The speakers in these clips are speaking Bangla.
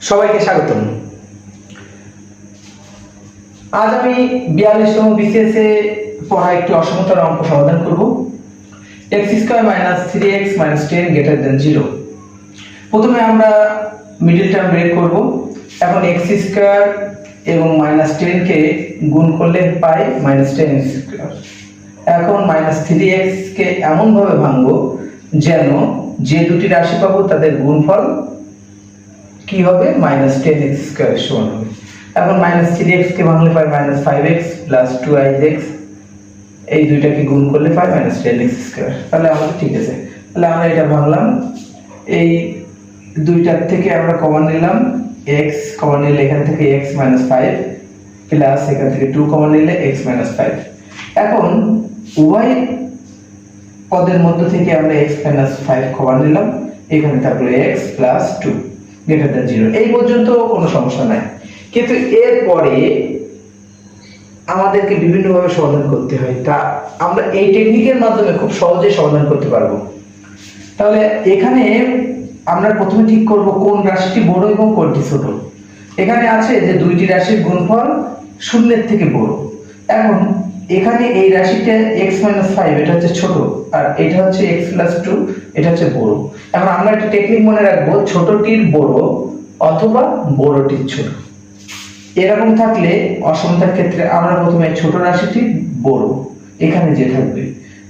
সবাইকে স্বাগতম। আজ আমি বিয়াল্লিশতম বিসিএস এ পড়া একটি অসমতার অঙ্ক সমাধান করব। X square minus three x minus ten greater than zero প্রথমে আমরা মিডিল টার্ম বের করব। এখন এক্স স্কোয়ার এবং মাইনাস টেনকে গুণ করলে পাই মাইনাস টেন স্কোয়ার এখন মাইনাস থ্রি এক্সকে এমনভাবে ভাঙবো যেন যে দুটি রাশি পাবো তাদের গুণফল কি হবে? মাইনাস টেন এক্স স্কোয়ার সমান হবে। এখন মাইনাস থ্রি এক্স কে ভাঙলে পাই minus five x plus two is x এই দুইটাকে গুণ করলে পাই মাইনাস টেন এক্স স্কোয়ার তাহলে আমাদের ঠিক আছে। তাহলে আমরা এটা ভাঙলাম। এই দুইটার থেকে আমরা কমন নিলাম। এক্স কমন নিলে এখান থেকে এক্স মাইনাস ফাইভ প্লাস এখান থেকে টু কমন নিলে এক্স মাইনাস ফাইভ এখন উভয় পদের মধ্য থেকে আমরা এক্স মাইনাস ফাইভ কমন নিলাম। এখানে তারপরে x plus two greater than zero এই পর্যন্ত কোনো সমস্যা নাই। কিন্তু এরপরে আমাদেরকে বিভিন্নভাবে সমাধান করতে হয়। তা আমরা এই টেকনিকের মাধ্যমে খুব সহজে সমাধান করতে পারব। তাহলে এখানে আমরা প্রথমে ঠিক করব কোন রাশিটি বড় এবং কোনটি ছোট। এখানে আছে যে দুইটি রাশির গুণফল শূন্যের থেকে বড়। এখন এখানে এই রাশিটা এক্স মাইনাস ফাইভ এটা হচ্ছে ছোট, আর এটা হচ্ছে এক্স প্লাস টু এটা হচ্ছে বড়। এখন আমরা একটা টেকনিক মনে রাখব, ছোটটির বড় অথবা বড়টির ছোট। এরকম থাকলে অসমতার ক্ষেত্রে আমরা প্রথমে ছোট রাশিটি, বড়, এখানে যে থাকবে।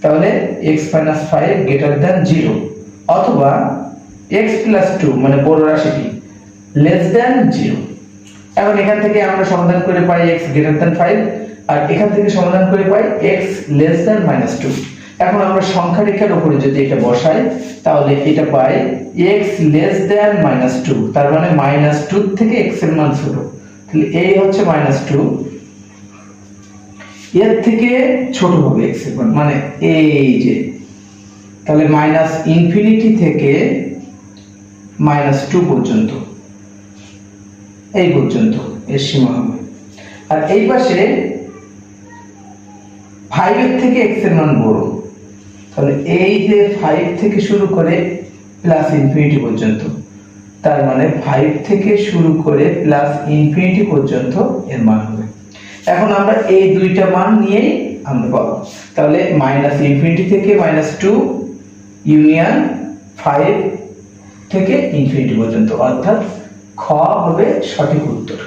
তাহলে x minus five greater than zero অথবা এক্স প্লাস টু মানে বড় রাশিটি লেস দ্যান জিরো এখন এখান থেকে আমরা সমাধান করে পাই এক্স গ্রেটার দ্যান ফাইভ আর এখান থেকে সমাধান করে পাই x less than minus two এখন আমরা সংখ্যা রেখার উপরে যদি এটা বসাই, তাহলে এটা পাই x less than minus two তার মানে মাইনাস টু থেকে এক্সের মান ছোট। তাহলে এই হচ্ছে মাইনাস টু এর থেকে ছোট হবে এক্সের মান মানে এই যে। তাহলে মাইনাস ইনফিনিটি থেকে মাইনাস টু পর্যন্ত। এই পর্যন্ত, এর সীমা হবে। আর এই পাশে ফাইভের থেকে এক্সের মান বড়। তাহলে এই যে ফাইভ থেকে শুরু করে প্লাস ইনফিনিটি পর্যন্ত, তার মানে ফাইভ থেকে শুরু করে প্লাস ইনফিনিটি পর্যন্ত এর মান হবে। এখন আমরা এই দুইটা মান নিয়েই আমরা পাবো। তাহলে মাইনাস ইনফিনিটি থেকে মাইনাস টু ইউনিয়ন ফাইভ থেকে ইনফিনিটি পর্যন্ত। অর্থাৎ খ হবে সঠিক উত্তর।